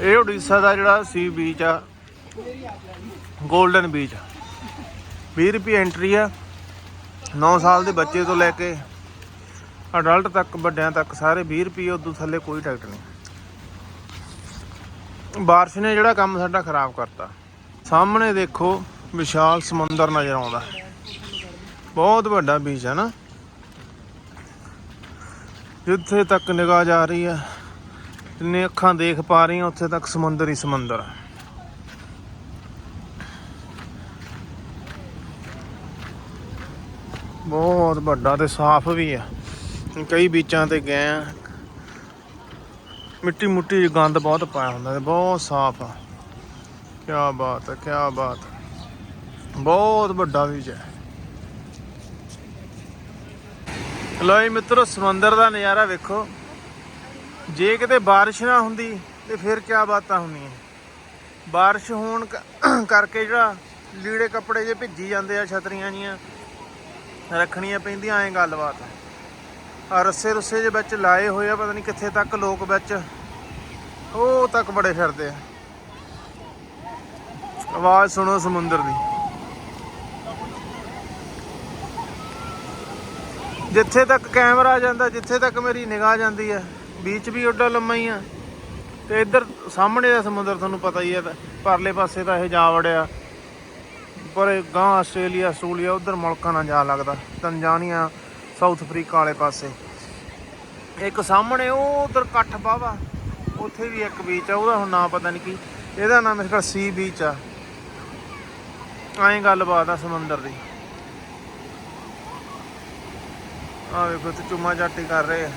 ਇਹ ਉੜੀਸਾ ਦਾ ਜਿਹੜਾ ਸੀ ਬੀਚ ਆ 골ਡਨ ਬੀਚ 20 ਰੁਪਏ ਐਂਟਰੀ ਆ। 9 ਸਾਲ ਦੇ ਬੱਚੇ ਤੋਂ ਲੈ ਕੇ ਅਡਲਟ ਤੱਕ, ਵੱਡਿਆਂ ਤੱਕ ਸਾਰੇ 20 ਰੁਪਏ ਉਦੋਂ ਥੱਲੇ ਕੋਈ ਟਿਕਟ ਨਹੀਂ। ਬਾਰਿਸ਼ ਨੇ ਜਿਹੜਾ ਕੰਮ ਸਾਡਾ ਖਰਾਬ ਕਰਤਾ। ਸਾਹਮਣੇ ਦੇਖੋ, ਵਿਸ਼ਾਲ ਸਮੁੰਦਰ ਨਜ਼ਰ ਆਉਂਦਾ। ਬਹੁਤ ਵੱਡਾ ਬੀਚ ਹੈ ਨਾ। ਜਿੱਥੇ ਤੱਕ ਨਿਗਾਹ ਜਾ ਰਹੀ ਹੈ ਜਿੰਨੇ ਅੱਖਾਂ ਦੇਖ ਪਾ ਰਹੀਆਂ ਉੱਥੇ ਤੱਕ ਸਮੁੰਦਰ ਹੀ ਸਮੁੰਦਰ ਹੈ ਬਹੁਤ ਵੱਡਾ ਤੇ ਸਾਫ਼ ਵੀ ਆ। ਕਈ ਬੀਚਾਂ ਤੇ ਗਏ ਆ। ਮਿੱਟੀ ਮੁੱਟੀ ਗੰਦ ਬਹੁਤ ਪਾਇਆ ਹੁੰਦਾ ਤੇ ਬਹੁਤ ਸਾਫ਼ ਆ। ਕੀ ਬਾਤ ਹੈ ਕੀ ਬਾਤ ਬਹੁਤ ਵੱਡਾ ਬੀਚ ਹੈ ਲੋ ਮਿੱਤਰੋ, ਸਮੁੰਦਰ ਦਾ ਨਜ਼ਾਰਾ ਵੇਖੋ। ਜੇ ਕਿਤੇ ਬਾਰਿਸ਼ ਨਾ ਹੁੰਦੀ ਤੇ ਫਿਰ ਕੀ ਬਾਤਾਂ ਹੁੰਦੀਆਂ? ਬਾਰਿਸ਼ ਹੋਣ ਕਰਕੇ ਜਿਹੜਾ ਲੀੜੇ ਕੱਪੜੇ ਜੇ ਭਿੱਜੀ ਜਾਂਦੇ ਆ ਛਤਰੀਆਂ ਜੀਆਂ, ਰੱਖਣੀਆਂ ਪੈਂਦੀਆਂ ਐ ਗੱਲਬਾਤ। ਆ ਰੱਸੇ ਰੁੱਸੇ ਜੇ ਵਿੱਚ ਲਾਏ ਹੋਏ ਆ, ਪਤਾ ਨਹੀਂ ਕਿੱਥੇ ਤੱਕ ਲੋਕ ਵਿੱਚ, ਉਹ ਤੱਕ ਬੜੇ ਫਿਰਦੇ ਆ। ਆਵਾਜ਼ ਸੁਣੋ ਸਮੁੰਦਰ ਦੀ। ਜਿੱਥੇ ਤੱਕ ਕੈਮਰਾ ਜਾਂਦਾ, ਜਿੱਥੇ ਤੱਕ ਮੇਰੀ ਨਿਗਾਹ ਜਾਂਦੀ ਹੈ ਬੀਚ ਵੀ ਓਡਾ ਲੰਮਾ ਹੀ ਆ। ਤੇ ਇੱਧਰ ਸਾਹਮਣੇ ਦਾ ਸਮੁੰਦਰ ਤੁਹਾਨੂੰ ਪਤਾ ਹੀ ਹੈ ਪਰਲੇ ਪਾਸੇ ਤਾਂ ਇਹ ਜਾ ਵੜਿਆ। ਪਰ ਇਹ ਗਾਂ ਆਸਟ੍ਰੇਲੀਆ ਆਸਟ੍ਰੇਲੀਆ, ਉਧਰ ਮੁਲਕਾਂ ਨਾਲ ਜਾ ਲੱਗਦਾ। ਤੰਜਾਨੀਆ ਸਾਊਥ ਅਫਰੀਕਾ ਵਾਲੇ ਪਾਸੇ। ਇੱਕ ਸਾਹਮਣੇ ਉਹ ਉਧਰ ਕੱਠ ਬਾਵਾ ਉੱਥੇ ਵੀ ਇੱਕ ਬੀਚ ਆ, ਉਹਦਾ ਹੁਣ ਨਾਂ ਪਤਾ ਨਹੀਂ ਕੀ। ਇਹਦਾ ਨਾਮ ਮੇਰੇ ਖਿਆਲ ਸੀ ਬੀਚ ਆ। ਐਂ ਗੱਲਬਾਤ ਆ ਸਮੁੰਦਰ ਦੀ। ਆ ਵੇਖੋ, ਤੇ ਚੁੰਮਾ ਚਾਟੀ ਕਰ ਰਹੇ ਆ।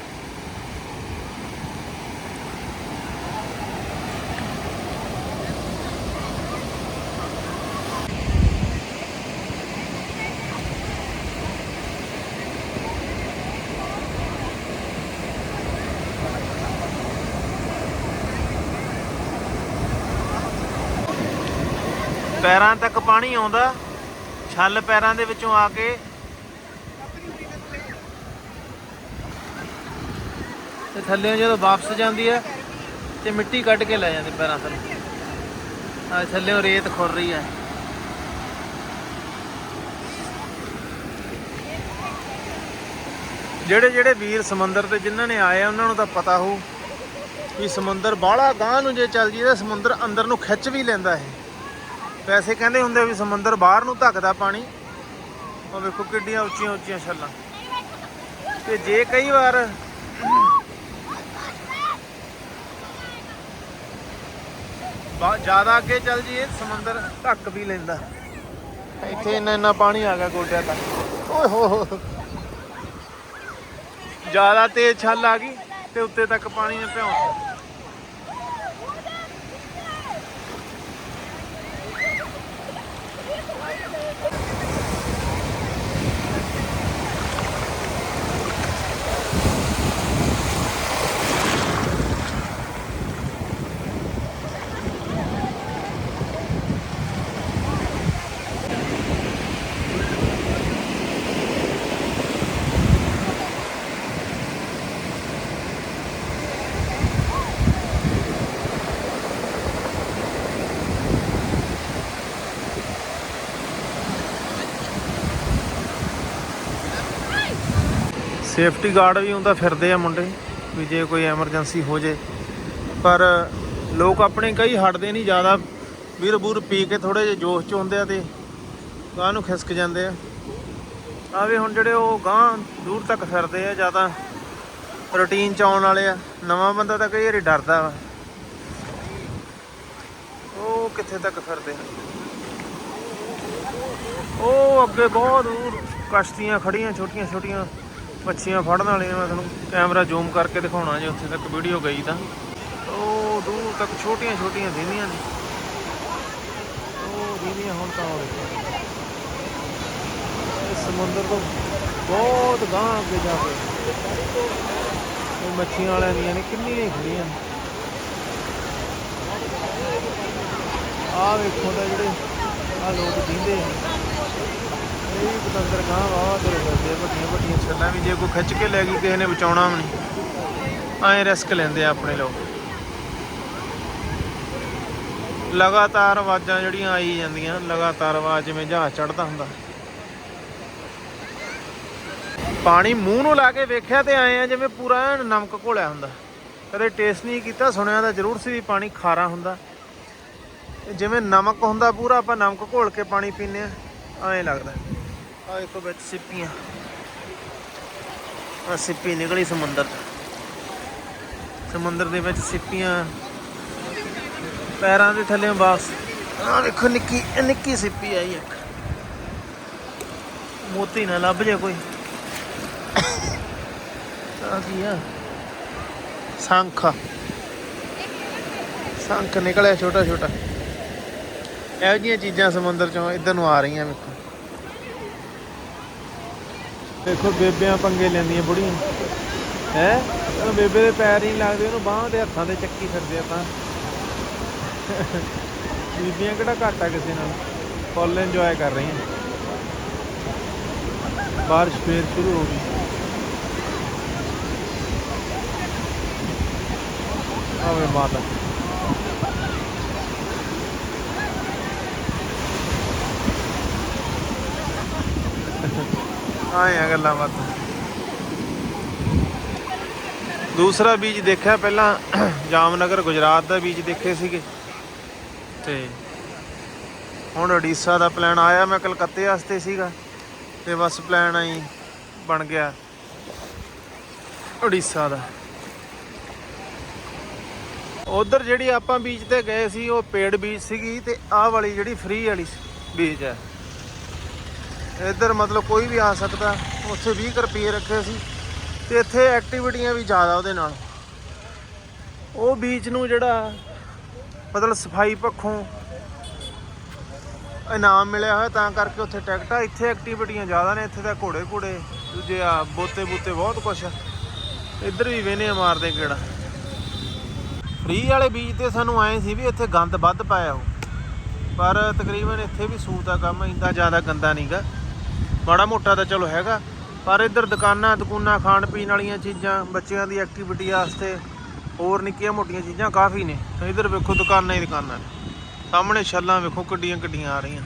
ਪੈਰਾਂ ਤੱਕ ਪਾਣੀ ਆਉਂਦਾ, ਛੱਲ ਪੈਰਾਂ ਦੇ ਵਿੱਚੋਂ ਆ ਕੇ। ਤੇ ਥੱਲੇ ਜਦੋਂ ਵਾਪਸ ਜਾਂਦੀ ਹੈ, ਤੇ ਮਿੱਟੀ ਕੱਢ ਕੇ ਲੈ ਜਾਂਦੀ ਪੈਰਾਂ ਥੱਲੇ। ਆ ਥੱਲੇ ਰੇਤ ਖੁਰ ਰਹੀ ਹੈ। ਜਿਹੜੇ ਜਿਹੜੇ ਵੀਰ ਸਮੁੰਦਰ ਤੇ ਜਿਨ੍ਹਾਂ ਨੇ ਆਏ ਆ, ਉਹਨਾਂ ਨੂੰ ਤਾਂ ਪਤਾ ਹੋਊ ਵੀ ਸਮੁੰਦਰ ਬਾਹਲਾ ਗਾਂ ਨੂੰ ਜੇ ਚੱਲ ਜੀ ਤਾਂ ਸਮੁੰਦਰ ਅੰਦਰ ਨੂੰ ਖਿੱਚ ਵੀ ਲੈਂਦਾ ਹੈ ਵੈਸੇ ਕਹਿੰਦੇ ਹੁੰਦੇ ਵੀ ਸਮੁੰਦਰ ਬਾਹਰ ਨੂੰ ਧੱਕਦਾ ਪਾਣੀ। ਉਹ ਵੇਖੋ ਕਿੱਡੀਆਂ ਉੱਚੀਆਂ ਉੱਚੀਆਂ ਛੱਲਾਂ। ਤੇ ਜੇ ਕਈ ਵਾਰ ਜ਼ਿਆਦਾ ਅੱਗੇ ਚੱਲ ਜੀਏ ਸਮੁੰਦਰ ਧੱਕ ਵੀ ਲੈਂਦਾ। ਇੱਥੇ ਇੰਨਾ ਇੰਨਾ ਪਾਣੀ ਆ ਗਿਆ ਗੋਡਿਆਂ ਤੱਕ। ਓਏ ਹੋ ਹੋ ਜ਼ਿਆਦਾ ਤੇਜ਼ ਛੱਲ ਆ ਗਈ ਤੇ ਉੱਤੇ ਤੱਕ ਪਾਣੀ ਨੇ ਭਿਉਂਤਾ ਸੇਫਟੀ ਗਾਰਡ ਵੀ ਹੁੰਦਾ, ਫਿਰਦੇ ਆ ਮੁੰਡੇ, ਵੀ ਜੇ ਕੋਈ ਐਮਰਜੈਂਸੀ ਹੋ ਜੇ। ਪਰ ਲੋਕ ਆਪਣੇ ਕਈ ਹਟਦੇ ਨਹੀਂ ਜ਼ਿਆਦਾ ਵੀਰ ਬੂਰ ਪੀ ਕੇ ਥੋੜੇ ਜਿਹਾ ਜੋਸ਼ ਚ ਹੁੰਦੇ ਆ ਤੇ ਗਾਂ ਨੂੰ ਖਿਸਕ ਜਾਂਦੇ ਆ। ਆਵੇ ਹੁਣ ਜਿਹੜੇ ਉਹ ਗਾਂ ਦੂਰ ਤੱਕ ਫਿਰਦੇ ਆ, ਜ਼ਿਆਦਾ ਰੂਟੀਨ ਚ ਆਉਣ ਵਾਲੇ ਆ। ਨਵਾਂ ਬੰਦਾ ਤਾਂ ਕਈ ਵਾਰੀ ਡਰਦਾ ਵਾ। ਉਹ ਕਿੱਥੇ ਤੱਕ ਫਿਰਦੇ ਆ? ਉਹ ਅੱਗੇ ਬਹੁਤ ਦੂਰ ਕਸ਼ਤੀਆਂ ਖੜੀਆਂ ਛੋਟੀਆਂ ਛੋਟੀਆਂ ਮੱਛੀਆਂ ਫੜਨ ਵਾਲੀਆਂ ਮੈਂ ਤੁਹਾਨੂੰ ਕੈਮਰਾ ਜ਼ੂਮ ਕਰਕੇ ਦਿਖਾਉਣਾ ਜੇ ਉੱਥੇ ਤੱਕ ਵੀਡੀਓ ਗਈ ਤਾਂ। ਉਹ ਦੂਰ ਤੱਕ ਛੋਟੀਆਂ ਛੋਟੀਆਂ ਦੀਦੀਆਂ ਨੇ ਉਹ ਦੀਦੀਆਂ ਹੁਣ ਤਾਂ ਉਹ ਇਹ ਸਮੁੰਦਰ ਤੋਂ ਬਹੁਤ ਗਾਂ ਅੱਗੇ ਜਾ ਕੇ। ਉਹ ਮੱਛੀਆਂ ਵਾਲਿਆਂ ਦੀਆਂ ਨੇ, ਕਿੰਨੀਆਂ ਖੜੀਆਂ ਨੇ। ਆਹ ਵੇਖੋ ਤਾਂ ਜਿਹੜੇ ਆ ਲੋਕ ਦੀਂਦੇ ਇਹ ਵੀ ਗਾਂ ਵਾਵਾ ਤੁਰੇ ਫਿਰਦੇ ਵੱਡੀਆਂ ਵੱਡੀਆਂ ਛੱਲਾਂ ਵੀ, ਜੇ ਕੋਈ ਖਿੱਚ ਕੇ ਲੈ ਗਈ, ਕਿਸੇ ਨੇ ਬਚਾਉਣਾ ਵੀ ਨਹੀਂ। ਐਂ ਰਿਸਕ ਲੈਂਦੇ ਆ ਆਪਣੇ ਲੋਕ। ਲਗਾਤਾਰ ਆਵਾਜ਼ਾਂ ਜਿਹੜੀਆਂ ਆਈ ਜਾਂਦੀਆਂ, ਲਗਾਤਾਰ ਆਵਾਜ਼ ਜਿਵੇਂ ਜਹਾਜ਼ ਚੜਦਾ ਹੁੰਦਾ। ਪਾਣੀ ਮੂੰਹ ਨੂੰ ਲਾ ਕੇ ਵੇਖਿਆ ਤੇ ਆਏ ਆ ਜਿਵੇਂ ਪੂਰਾ ਨਮਕ ਘੋਲਿਆ ਹੁੰਦਾ। ਕਦੇ ਟੇਸਟ ਨਹੀਂ ਕੀਤਾ, ਸੁਣਿਆ ਤਾਂ ਜ਼ਰੂਰ ਸੀ ਵੀ ਪਾਣੀ ਖਾਰਾ ਹੁੰਦਾ। ਜਿਵੇਂ ਨਮਕ ਹੁੰਦਾ ਪੂਰਾ, ਆਪਾਂ ਨਮਕ ਘੋਲ ਕੇ ਪਾਣੀ ਪੀਂਦੇ ਆ, ਐਂ ਲੱਗਦਾ। ਆ ਦੇਖੋ ਵਿੱਚ ਸਿੱਪੀਆਂ। ਆ ਸਿੱਪੀ ਨਿਕਲੀ ਸਮੁੰਦਰ ਸਮੁੰਦਰ ਦੇ ਵਿੱਚ ਸਿੱਪੀਆਂ ਪੈਰਾਂ ਦੇ ਥੱਲੇ ਬਾਸ ਆ ਦੇਖੋ ਨਿੱਕੀ ਨਿੱਕੀ ਸਿੱਪੀ ਆਈ ਇੱਕ। ਮੋਤੀ ਨਾ ਲੱਭ ਜੇ ਕੋਈ। ਆ ਕੀ ਆ? ਸ਼ੰਖ। ਸ਼ੰਖ ਨਿਕਲਿਆ ਛੋਟਾ ਛੋਟਾ ਇਹੋ ਜਿਹੀਆਂ ਚੀਜ਼ਾਂ ਸਮੁੰਦਰ ਚੋਂ ਇੱਧਰ ਨੂੰ ਆ ਰਹੀਆਂ ਵੇਖੋ। ਦੇਖੋ ਬੇਬਿਆਂ ਪੰਗੇ ਲੈਂਦੀਆਂ ਬੁੜੀਆਂ। ਹੈ? ਉਹ ਬੇਬੇ ਦੇ ਪੈਰ ਹੀ ਨਹੀਂ ਲੱਗਦੇ, ਉਹਨੂੰ ਬਾਹਾਂ ਦੇ ਹੱਥਾਂ ਤੇ ਚੱਕੀ ਫਿਰਦੇ ਆ ਤਾਂ ਬੀਬੀਆਂ ਕਿਹੜਾ ਘੱਟ ਆ ਕਿਸੇ ਨਾਲ? ਫੁੱਲ ਇੰਜੋਏ ਕਰ ਰਹੀਆਂ। ਬਾਰਿਸ਼ ਫੇਰ ਸ਼ੁਰੂ ਹੋ ਗਈ। ਆਵੇ ਮਾਤਾ। ਆਏ ਆ ਗੱਲਾਂ ਬਾਤਾਂ। ਦੂਸਰਾ ਬੀਜ ਦੇਖਿਆ ਪਹਿਲਾਂ, ਜਾਮਨਗਰ ਗੁਜਰਾਤ ਦਾ ਬੀਜ ਦੇਖੇ ਸੀਗੇ। ਤੇ ਹੁਣ ਉੜੀਸਾ ਦਾ ਪਲਾਨ ਆਇਆ, ਮੈਂ ਕਲਕੱਤੇ ਵਾਸਤੇ ਸੀਗਾ। ਤੇ ਬਸ ਪਲਾਨ ਆਈ ਬਣ ਗਿਆ ਉੜੀਸਾ ਦਾ। ਉਧਰ ਜਿਹੜੀ ਆਪਾਂ ਬੀਚ ਤੇ ਗਏ ਸੀ, ਉਹ ਪੇੜ ਬੀਚ ਸੀਗੀ ਤੇ ਆਹ ਵਾਲੀ ਜਿਹੜੀ ਫ੍ਰੀ ਵਾਲੀ ਬੀਚ ਹੈ। ਇੱਧਰ ਮਤਲਬ ਕੋਈ ਵੀ ਆ ਸਕਦਾ, ਉੱਥੇ 20 ਰੁਪਏ ਰੱਖੇ ਸੀ ਤੇ ਇੱਥੇ ਐਕਟੀਵਿਟੀਆਂ ਵੀ ਜ਼ਿਆਦਾ ਉਹਦੇ ਨਾਲ। ਉਹ ਬੀਚ ਨੂੰ ਜਿਹੜਾ ਮਤਲਬ ਸਫ਼ਾਈ ਪੱਖੋਂ ਇਨਾਮ ਮਿਲਿਆ ਹੋਇਆ, ਤਾਂ ਕਰਕੇ ਉੱਥੇ ਟਿਕਟਾਂ, ਇੱਥੇ ਐਕਟੀਵਿਟੀਆਂ ਜ਼ਿਆਦਾ ਨੇ, ਇੱਥੇ ਤਾਂ ਘੋੜੇ ਘੋੜੇ ਦੂਜੇ ਆ ਬੋਤੇ ਬੂਤੇ ਬਹੁਤ ਕੁਛ ਇੱਧਰ ਵੀ ਵੇਨੇ ਮਾਰਦੇ ਕਿਹੜਾ ਫ੍ਰੀ ਵਾਲੇ ਬੀਚ ਤੇ ਸਾਨੂੰ ਆਏ ਸੀ ਵੀ ਇੱਥੇ ਗੰਦ ਵੱਧ ਪਾਇਆ ਹੋ ਪਰ ਤਕਰੀਬਨ ਇੱਥੇ ਵੀ ਸੂਤ ਦਾ ਕੰਮ ਇੰਦਾ ਜ਼ਿਆਦਾ ਗੰਦਾ ਨਹੀਂਗਾ ਮਾੜਾ ਮੋਟਾ ਤਾਂ ਚਲੋ ਹੈਗਾ, ਪਰ ਇੱਧਰ ਦੁਕਾਨਾਂ ਦੁਕਾਨਾਂ, ਖਾਣ ਪੀਣ ਵਾਲੀਆਂ ਚੀਜ਼ਾਂ, ਬੱਚਿਆਂ ਦੀ ਐਕਟੀਵਿਟੀ ਵਾਸਤੇ ਹੋਰ ਨਿੱਕੀਆਂ ਮੋਟੀਆਂ ਚੀਜ਼ਾਂ ਕਾਫੀ ਨੇ। ਇੱਧਰ ਵੇਖੋ ਦੁਕਾਨਾਂ ਹੀ ਦੁਕਾਨਾਂ ਨੇ। ਸਾਹਮਣੇ ਛੱਲਾਂ ਵੇਖੋ ਕਿੱਡੀਆਂ ਕਿੱਡੀਆਂ ਆ ਰਹੀਆਂ।